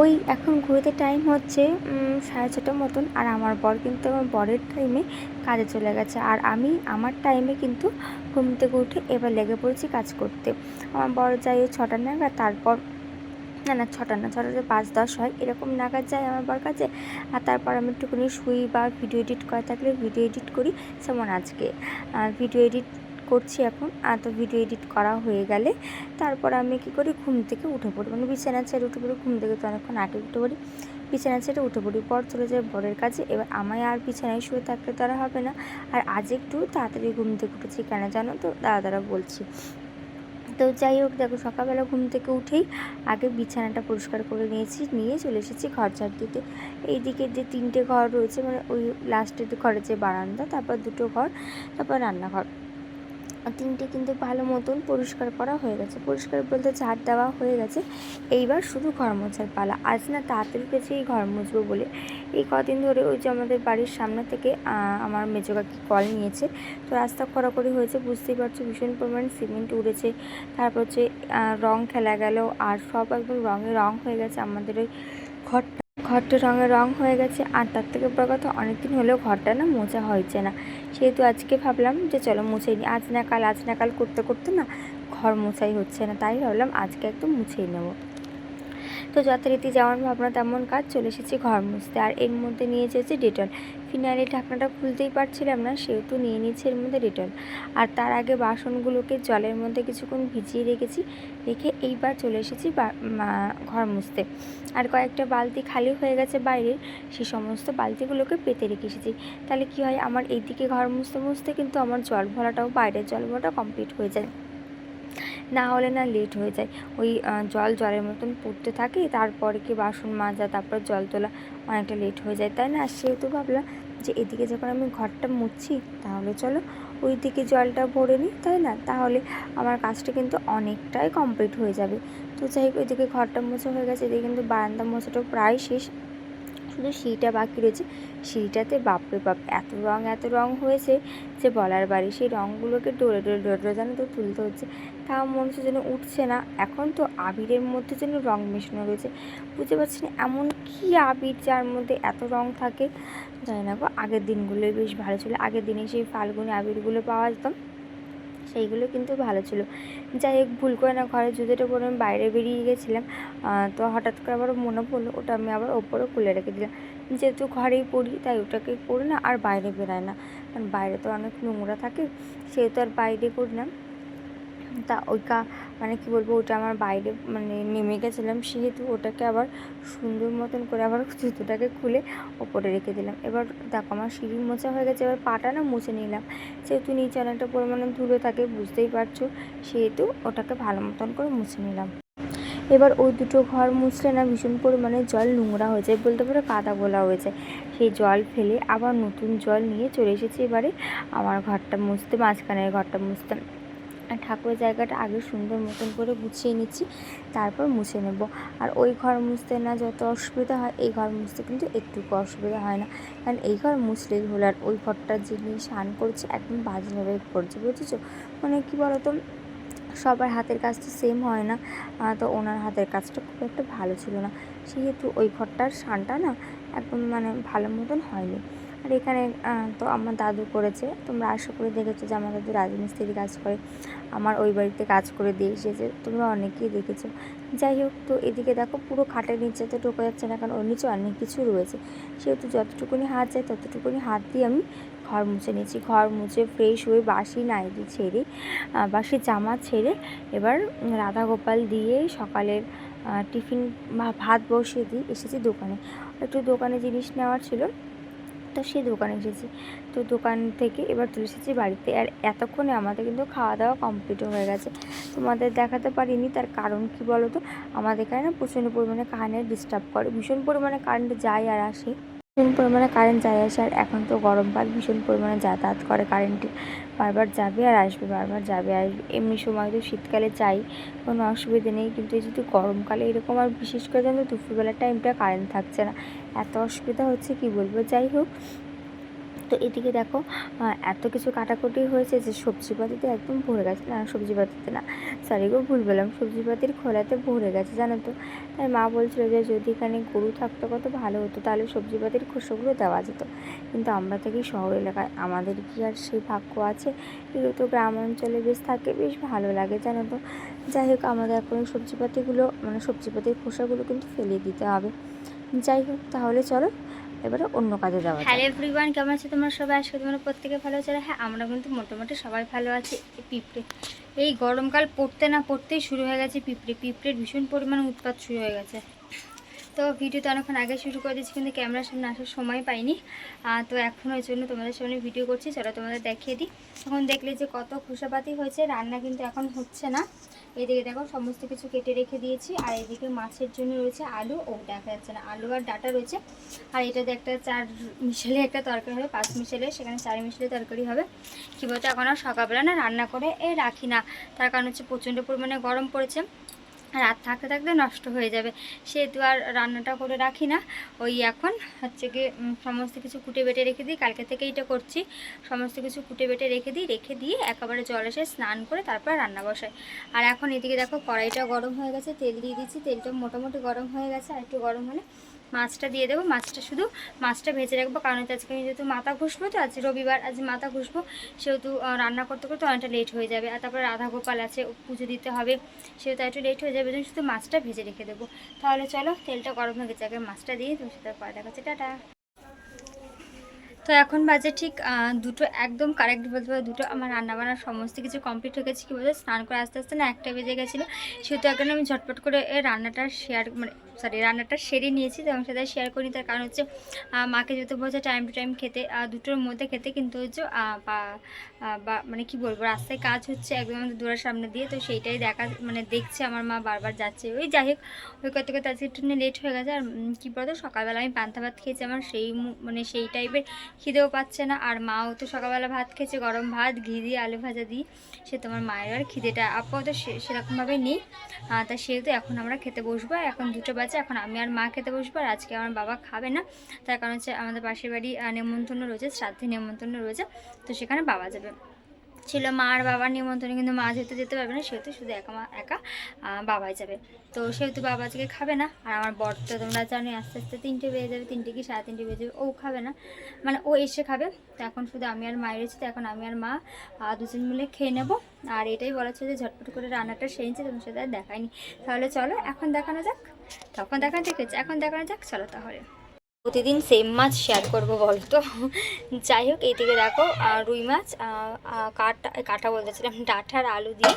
ওই এখন ঘুরতে টাইম হচ্ছে সাড়ে ছটার মতন। আর আমার বর কিন্তু আমার বরের টাইমে কাজে চলে গেছে। আর আমি, আমার টাইমে কিন্তু ঘুম থেকে উঠে এবার লেগে পড়েছি কাজ করতে। আমার বর যাই ওই ছটা নাগাদ, তারপর, না না, ছটা না, ছটা ছটাতে পাঁচ দশ হয়, এরকম নাগাদ যায় আমার বর কাছে। আর তারপর আমি একটুখানি শুই বা ভিডিও এডিট করা থাকলে ভিডিও এডিট করি, যেমন আজকে। ভিডিও এডিট করছি এখন। আর তো ভিডিও এডিট করা হয়ে গেলে তারপর আমি কী করি, ঘুম থেকে উঠে পড়ি। মানে বিছানা ছেড়ে উঠে পড়ি, ঘুম থেকে তো অনেকক্ষণ আগে উঠে পড়ি। বিছানা ছেড়ে উঠে পড়ি, পর চলে যায় বরের কাছে। এবার আমায় আর বিছানায় শুয়ে থাকলে তো আর হবে না। আর আজ একটু তাড়াতাড়ি ঘুম থেকে উঠেছি কেন জানো তো? দাদা দাদা বলছি। তো যাই হোক, দেখো সকালবেলা ঘুম থেকে উঠেই আগে বিছানাটা পরিষ্কার করে নিয়েছি, নিয়ে চলে এসেছি ঘর ঝাড় দিতে। এইদিকে যে তিনটে ঘর রয়েছে মানে ওই লাস্টের ঘরের যে বারান্দা, তারপর দুটো ঘর, তারপর রান্নাঘর। তিনটে কিন্তু ভালো মতন পরিষ্কার করা হয়ে গেছে। পরিষ্কার বলতে ঝাড় দেওয়া হয়ে গেছে। এইবার শুধু ঘর মোছার পালা। আজ না তাড়াতাড়ি পেয়েছি এই ঘর মুছবো বলে। এই কদিন ধরে ওই যে আমাদের বাড়ির সামনে থেকে আমার মেজো কাকি কল নিয়েছে। তো রাস্তা খড়াখড়ি হয়েছে, বুঝতেই পারছ, ভীষণ পরিমাণ সিমেন্ট উড়েছে। তারপর হচ্ছে রং খেলা গেল। আর সব একদম রঙে রং হয়ে গেছে আমাদের ওই ঘরটা। ঘরটা রঙে রং হয়ে গেছে। আর তার থেকে বড় কথা, অনেকদিন হলেও ঘরটা না মোছা হয়েছে না। সেহেতু আজকে ভাবলাম যে চলো মুছেই নিই আজ না কাল, আজ না কাল করতে করতে না ঘর মোছাই হচ্ছে না। তাই ভাবলাম আজকে একদম মুছেই নেব। তো যথারীতি যেমন ভাবনা তেমন কাজ, চলে এসেছি ঘর মুছতে। আর এর মধ্যে নিয়ে এসেছি ডেটল ফিনাইলের ঢাকনাটা খুলতেই পারছিলাম না, সেহেতু নিয়ে নিয়েছি এর মধ্যে ডেটল। আর তার আগে বাসনগুলোকে জলের মধ্যে কিছুক্ষণ ভিজিয়ে রেখেছি, রেখে এইবার চলে এসেছি ঘর মুছতে। আর কয়েকটা বালতি খালি হয়ে গেছে বাইরের সেই সমস্ত বালতিগুলোকে পেতে রেখে এসেছি। তাহলে কি হয়, আমার এইদিকে ঘর মুছতে মুছতে কিন্তু আমার জল ভরাটাও, বাইরের জল ভরাটা কমপ্লিট হয়ে যায়। না হলে না লেট হয়ে যায়। ওই জল জলের মতন পড়তে থাকে, তারপরে কি বাসন মাজা, তারপর জল তোলা অনেকটা লেট হয়ে যায়, তাই না? সেহেতু ভাবলাম যে এদিকে যখন আমি ঘরটা মুছছি, তাহলে চলো ওই দিকে জলটা ভরে নিই, তাই না? তাহলে আমার কাজটা কিন্তু অনেকটাই কমপ্লিট হয়ে যাবে। তো যাই হোক ওইদিকে ঘরটা মোছা হয়ে গেছে, এদিকে কিন্তু বারান্দা মোছাটাও প্রায় শেষ। শুধু সিঁড়িটা বাকি রয়েছে। সিঁড়িটাতে বাপরে বাপ, এত রং এত রং হয়েছে যে বলার বাড়ি। সেই রঙগুলোকে ডোরে ডোরে ডোরে ডোরে যেন তো তুলতে হচ্ছে। তাও মনে হচ্ছে যেন উঠছে না। এখন তো আবিরের মধ্যে যেন রং মেশানো রয়েছে। বুঝতে পারছি না এমন কি আবির যার মধ্যে এত রং থাকে। জানি না গো, আগের দিনগুলোই বেশ ভালো ছিল। আগের দিনে সেই ফাল্গুনি আবিরগুলো পাওয়া যেতাম সেইগুলো কিন্তু ভালো ছিল। যাই হোক, ভুল করে না ঘরে জুতোটা পরে আমি বাইরে বেরিয়ে গেছিলাম। তো হঠাৎ করে আবার মনে পড়ল, ওটা আমি আবার ওপরে খুলে রেখে দিলাম। যেহেতু ঘরেই পড়ি তাই ওটাকে পরি না, আর বাইরে বেরোয় না। কারণ বাইরে তো অনেক নোংরা থাকে, সেহেতু আর বাইরে করি না। তা ওই কা মানে কি বলব ওটা আমার বাইরে মানে নেমে গেছিলাম, সেহেতু ওটাকে আবার সুন্দর মতন করে আবার জুতোটাকে খুলে ওপরে রেখে দিলাম। এবার দেখো, আমার সিঁড়ি মোছা হয়ে গেছে, এবার পাটা না মুছে নিলাম। যেহেতু নিচে অনেকটা পরিমাণে ধুলো থাকে, বুঝতেই পারছ, সেহেতু ওটাকে ভালো মতন করে মুছে নিলাম। এবার ওই দুটো ঘর মুছলে না ভীষণ পরিমাণে জল নোংরা হয়ে যায়, বলতে পারো কাদা গোলা হয়ে যায়। সেই জল ফেলে আবার নতুন জল নিয়ে চলে এসেছি এবারে, আমার ঘরটা মুছতে, মাঝখানের ঘরটা মুছতে। ঠাকুরের জায়গাটা আগে সুন্দর মতন করে গুছিয়ে নিচ্ছি, তারপর মুছে নেব। আর ওই ঘর মুছতে না যত অসুবিধা হয়, এই ঘর মুছতে কিন্তু একটুকু অসুবিধা হয় না। কারণ এই ঘর মুছলেই হলো আর ওই ঘরটা যিনি স্নান করছে একদম বাজেভাবে করছে বুঝেছ? মানে কী বলতো, সবার হাতের কাজ তো সেম হয় না। তো ওনার হাতের কাজটা খুব একটা ভালো ছিল না। সেহেতু ওই ঘরটার শানটা না একদম মানে ভালো মতন হয়নি। আর এখানে তো আমার দাদু করেছে। তোমরা আশা করে দেখেছ যে আমার দাদু রাজমিস্ত্রি কাজ করে। আমার ওই বাড়িতে কাজ করে দিয়ে এসেছে। তোমরা অনেকেই দেখেছ। যাই হোক, তো এদিকে দেখো পুরো খাটের নিচে তো ঢোকা যাচ্ছে না, কারণ ওর নিচে অনেক কিছু রয়েছে। সেহেতু যতটুকুনি হাত যায়, ততটুকুনি হাত দিয়ে আমি ঘর মুছে নিয়েছি। ঘর মুছে ফ্রেশ হয়ে বাসি নাইটি ছেড়ে বাসি জামা ছেড়ে এবার রাধা গোপাল দিয়ে সকালের টিফিন বা ভাত বসিয়ে দিয়ে এসেছি দোকানে। একটু দোকানে জিনিস নেওয়ার ছিল। তো সেই দোকানে এসেছি। তো দোকান থেকে এবার চলে এসেছি বাড়িতে। আর এতক্ষণে আমাদের কিন্তু খাওয়া দাওয়া কমপ্লিট হয়ে গেছে। তোমাদের দেখাতে পারিনি, তার কারণ কি বলো তো আমাদের এখানে না প্রচণ্ড পরিমাণে কারেন্ট ডিস্টার্ব করে। ভীষণ পরিমাণে কারেন্ট যায় আর আসে। ভীষণ পরিমাণে কারেন্ট যায় আসে আর এখন তো গরমকাল ভীষণ পরিমাণে যাতায়াত করে কারেন্টে বারবার যাবে আর আসবে, বারবার যাবে। আর এমনি সময় তো শীতকালে চাই কোনো অসুবিধে নেই। কিন্তু এই যদি গরমকালে এরকম আর বিশেষ করে যেন দুপুরবেলার টাইমটা কারেন্ট থাকছে না। এত অসুবিধা হচ্ছে কি বলব? যাই হোক তো এদিকে দেখো এত কিছু কাটাকুটি হয়েছে যে সবজিপাতিতে একদম ভরে গেছে। না, সবজিপাতিতে না সরি গো, ভুল বললাম। সবজিপাতির খোলাতে ভরে গেছে, জানো তো। তাই মা বলছিল যে যদি এখানে গরু থাকতো কত ভালো হতো, তাহলে সবজিপাতির খোসাগুলো দেওয়া যেত। কিন্তু আমরা থাকি শহর এলাকায়, আমাদের কি আর সেই ভাগ্য আছে? এগুলো তো গ্রাম অঞ্চলে বেশ থাকে, বেশ ভালো লাগে, জানো তো। যাই হোক, আমাদের এখন সবজিপাতিগুলো মানে সবজিপাতির খোসাগুলো কিন্তু ফেলে দিতে হবে। যাই হোক, তাহলে চলো এবারে অন্য কাজে যাওয়া। হ্যালো এভরিওয়ান কেমন আছে তোমরা সবাই? আজকে তোমরা প্রত্যেকে ভালো আছে। হ্যাঁ আমরা কিন্তু মোটামুটি সবাই ভালো আছি। পিঁপড়ে, এই গরমকাল পড়তে না পড়তেই শুরু হয়ে গেছে পিঁপড়ে। পিঁপড়ের ভীষণ পরিমাণে উৎপাত শুরু হয়ে গেছে। তো ভিডিও তো অনেকক্ষণ আগে শুরু করে দিচ্ছি কিন্তু ক্যামেরার সামনে আসার সময় পাইনি। তো এখন ওই জন্য তোমাদের সামনে ভিডিও করছি। চলো তোমাদের দেখিয়ে দিই। এখন দেখলে যে কত খোসাপাতি হয়েছে, রান্না কিন্তু এখন হচ্ছে না। এদিকে দেখো, সমস্ত কিছু কেটে রেখে দিয়েছি, আর এদিকে মাছের জন্য রয়েছে আলু। ও, দেখা যাচ্ছে না, আলু আর ডাটা রয়েছে। আর এটাতে একটা চার মিশালে একটা তরকারি হবে, পাঁচ মিশালে, সেখানে চার মিশালে তরকারি হবে। কী বলতো, এখন আর সকালবেলা না রান্না করে এ রাখি না। তার কারণ হচ্ছে প্রচণ্ড পরিমাণে গরম পড়েছে। রাত থাকতে থাকতে নষ্ট হয়ে যাবে। সেহেতু আর রান্নাটা করে রাখি না। ওই এখন হচ্ছে গিয়ে সমস্ত কিছু কুটে বেটে রেখে দিই। কালকে থেকে এটা করছি। সমস্ত কিছু কুটে বেটে রেখে দিই। রেখে দিয়ে একেবারে জল এসে স্নান করে তারপর রান্না বসাই। আর এখন এদিকে দেখো কড়াইটা গরম হয়ে গেছে। তেল দিয়ে দিচ্ছি। তেলটা মোটামুটি গরম হয়ে গেছে। আর একটু গরম হলে মাছটা দিয়ে দেবো। মাছটা শুধু মাছটা ভেজে রাখব, কারণ আজকে আমি যেহেতু মাথা ঘুষবো তো আজ রবিবার আজ মাথা ঘুষবো, সেহেতু রান্না করতে করতে অনেকটা লেট হয়ে যাবে। আর তারপরে রাধা গোপাল আছে পুজো দিতে হবে, সেহেতু একটু লেট হয়ে যাবে শুধু মাছটা ভেজে রেখে দেবো। তাহলে চলো, তেলটা গরম হয়ে গেছে, আগে মাছটা দিয়ে তুমি সেটা পরে দেখাচ্ছে। টাটা। তো এখন বাজে ঠিক দুটো একদম কারেক্ট বলতে পারে, দুটো আমার রান্নাবান্না সমস্ত কিছু কমপ্লিট হয়ে গেছে, কী বলতে, স্নান করে আস্তে আস্তে না একটা বেজে গেছিল, সেহেতু এখন আমি ঝটপট করে রান্নাটা শেয়ার মানে সরি রান্নাটা সেরে নিয়েছি, তো আমার সাথে শেয়ার করি তার কারণ হচ্ছে মাকে যেহেতু বলছে টাইম টু টাইম খেতে দুটোর মধ্যে খেতে, কিন্তু হচ্ছে বা- মানে কি বলব, রাস্তায় কাজ হচ্ছে একদম আমাদের দূরের সামনে দিয়ে, তো সেইটাই দেখা মানে দেখছে আমার মা বারবার যাচ্ছে। ওই যাই হোক, ওই কত কত আজকে একটু লেট হয়ে গেছে, আর কি বলতো, সকালবেলা আমি পান্তা ভাত খেয়েছি, আমার সেই মানে সেই টাইপের খিদেও পাচ্ছে না, আর মাও তো সকালবেলা ভাত খেয়েছে, গরম ভাত, ঘি দিয়ে আলু ভাজা দিই সে তোমার মায়ের আর খিদেটা আপাতত সেরকমভাবে নেই। তা সেহেতু এখন আমরা খেতে বসবো। এখন দুটো বাজে, এখন আমি আর মা খেতে বসবো আর আজকে আমার বাবা খাবে না। তার কারণ হচ্ছে আমাদের পাশের বাড়ি নেমন্তন্ন রয়েছে, শ্রাদ্ধে নেমন্তন্ন রয়েছে। তো সেখানে বাবা যাবে। ছিল মা আর বাবার নিমন্ত্রণে, কিন্তু মা যেহেতু যেতে পারবে না, সেহেতু শুধু একা মা, একা বাবাই যাবে। তো সেহেতু বাবা আজকে খাবে না, আর আমার বর তো তোমরা জানো, আস্তে আস্তে তিনটে বেজে যাবে, তিনটে কি সাড়ে তিনটে বেজে যাবে, ও খাবে না। মানে ও এসে খাবে, তো এখন শুধু আমি আর মায়ের রয়েছে, তো এখন আমি আর মা দুজন মিলে খেয়ে নেব। আর এটাই বলা ছিল যে ঝটপট করে রান্নাটা সেরেছি তোমার সাথে আর দেখায়নি তাহলে চলো, এখন দেখানো যাক, তখন দেখানো আছে এখন দেখানো যাক, চলো তাহলে। প্রতিদিন সেম মাছ শেয়ার করব বলতো। যাই হোক, এইদিকে দেখো রুই মাছ কাটা কাটা বলতেছিলাম ডাঁটার আলু দিয়ে।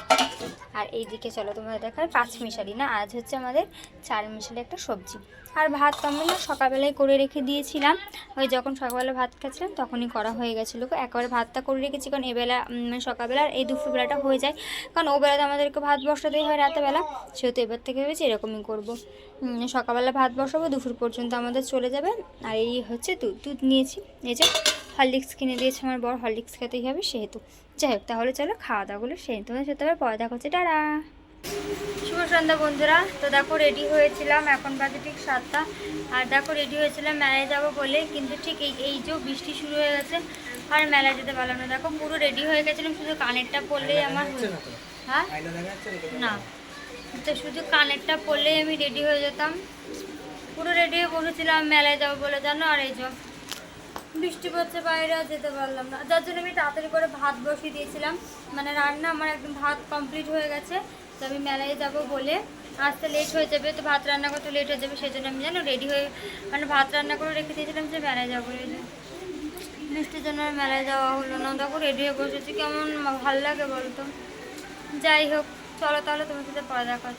আর এইদিকে চলো, তোমাদের দেখায় পাঁচ মিশালি, না? আজ হচ্ছে আমাদের চার মিশালি একটা সবজি। আর ভাত তো আমি না সকালবেলায় করে রেখে দিয়েছিলাম। ওই যখন সকালবেলা ভাত খাচ্ছিলাম তখনই করা হয়ে গেছিল। একবারে ভাতটা করে রেখেছি কারণ এবেলা উম, সকালবেলা আর এই দুপুরবেলাটা হয়ে যায়। কারণ ও বেলাতে আমাদেরকে ভাত বসাতেই হয় রাতেবেলা। সেহেতু এবার থেকে ভেবেছি এরকমই করব। সকালবেলা ভাত বসাবো দুপুর পর্যন্ত আমাদের চলে যাবে। আর এই হচ্ছে দুধ দুধ নিয়েছি। এই যে হরলিক্স কিনে দিয়েছে আমার বড় হরলিক্স খেতেই হবে সেহেতু। যাই হোক তাহলে চলো খাওয়া দাওয়াগুলো সেই তোমাদের সাথে আবার পরে দেখা হচ্ছে। টাটা! শুভ সন্ধ্যা বন্ধুরা। তো দেখো রেডি হয়েছিলাম। এখন বাজে ঠিক সাতটা। আর দেখো রেডি হয়েছিলাম মেলায় যাব বলে। কিন্তু ঠিক এই এই যে বৃষ্টি শুরু হয়ে গেছে আর মেলায় যেতে পারলাম না। দেখো পুরো রেডি হয়ে গেছিলাম। শুধু কানেরটা পরলেই আমার হয়ে- না। তো শুধু কানেরটা পরলেই আমি রেডি হয়ে যেতাম। পুরো রেডি হয়ে বসেছিলাম মেলায় যাব বলে। জানো আর এই যে বৃষ্টি পড়ছে বাইরে আর যেতে পারলাম না। যার জন্য আমি তাড়াতাড়ি করে ভাত বসিয়ে দিয়েছিলাম। মানে রান্না আমার একদম ভাত কমপ্লিট হয়ে গেছে। তো আমি মেলায় যাব বলে। আসতে লেট হয়ে যাবে, তো ভাত রান্না করতে লেট হয়ে যাবে সেই জন্য আমি জানো রেডি হয়ে মানে ভাত রান্না করে রেখে দিয়েছিলাম যে মেলায় যাব মিষ্টির জন্য। মেলায় যাওয়া হলো না। দেখো রেডি হয়ে বসেছি, কেমন ভালো লাগে বলতো। যাই হোক, চলো তাহলে তোমার সাথে পরে দেখা